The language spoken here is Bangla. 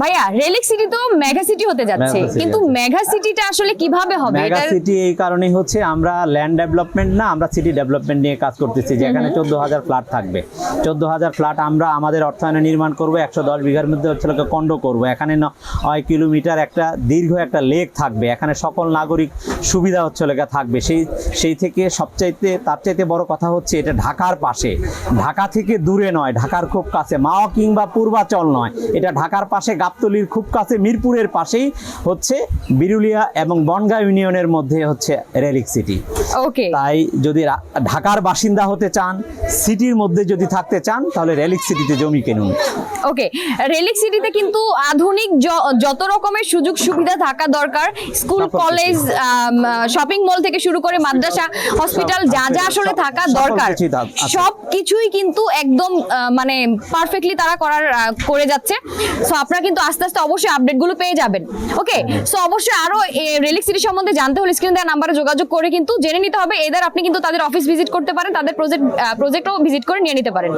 ভাইয়া রেলিক সিটি তো মেগা সিটি হতে যাচ্ছে। কিন্তু মেগা সিটিটা আসলে কীভাবে হবে? মেগা সিটি এই কারণেই হচ্ছে আমরা ল্যান্ড ডেভেলপমেন্ট না আমরা সিটি ডেভেলপমেন্ট নিয়ে কাজ করতেছি। যেখানে চোদ্দ হাজার ফ্ল্যাট থাকবে। চোদ্দ হাজার ফ্ল্যাট আমরা আমাদের অর্থায়নে নির্মাণ করব একশো দশ বিঘার মধ্যে হচ্ছে লোকে কন্ড করব। এখানে নয় কিলোমিটার একটা দীর্ঘ একটা লেক থাকবে। এখানে সকল নাগরিক সুবিধা হচ্ছে লোকে থাকবে। সেই সেই থেকে সবচাইতে তার চাইতে বড় কথা হচ্ছে এটা ঢাকার পাশে। ঢাকা থেকে দূরে নয় ঢাকার খুব কাছে। মাও কিংবা পূর্বাচল নয় এটা ঢাকার পাশে গাবতলির খুব কাছে মিরপুরের পাশেই হচ্ছে বিরুলিয়া এবং বনগাঁ ইউনিয়নের মধ্যে হচ্ছে রেলিক সিটি। ওকে। তাই যদি ঢাকার বাসিন্দা হতে চান সিটির মধ্যে যদি থাকতে চান তাহলে রেলিক সিটিতে জমি কিনুন। ওকে রেলিক সিটিতে কিন্তু আধুনিক য- যত রকমের সুযোগ সুবিধা থাকা দরকার স্কুল কলেজ শপিং মল থেকে শুরু করে মাদ্রাসা হসপিটাল যা যা আসলে থাকা দরকার। সব কিছুই কিন্তু একদম মানে পারফেক্টলি তারা করার করে যাচ্ছে। সো আপনারা কিন্তু আস্তে আস্তে অবশ্যই আপডেটগুলো পেয়ে যাবেন। ওকে সো অবশ্যই আরও রিলিক সিটি সম্বন্ধে জানতে হলে স্ক্রিন দেওয়া নাম্বারে যোগাযোগ করে কিন্তু জেনে নিতে হবে। এদের আপনি কিন্তু তাদের অফিস ভিজিট করতে পারেন, তাদের প্রজেক্ট প্রজেক্টও ভিজিট করে নিয়ে নিতে পারেন।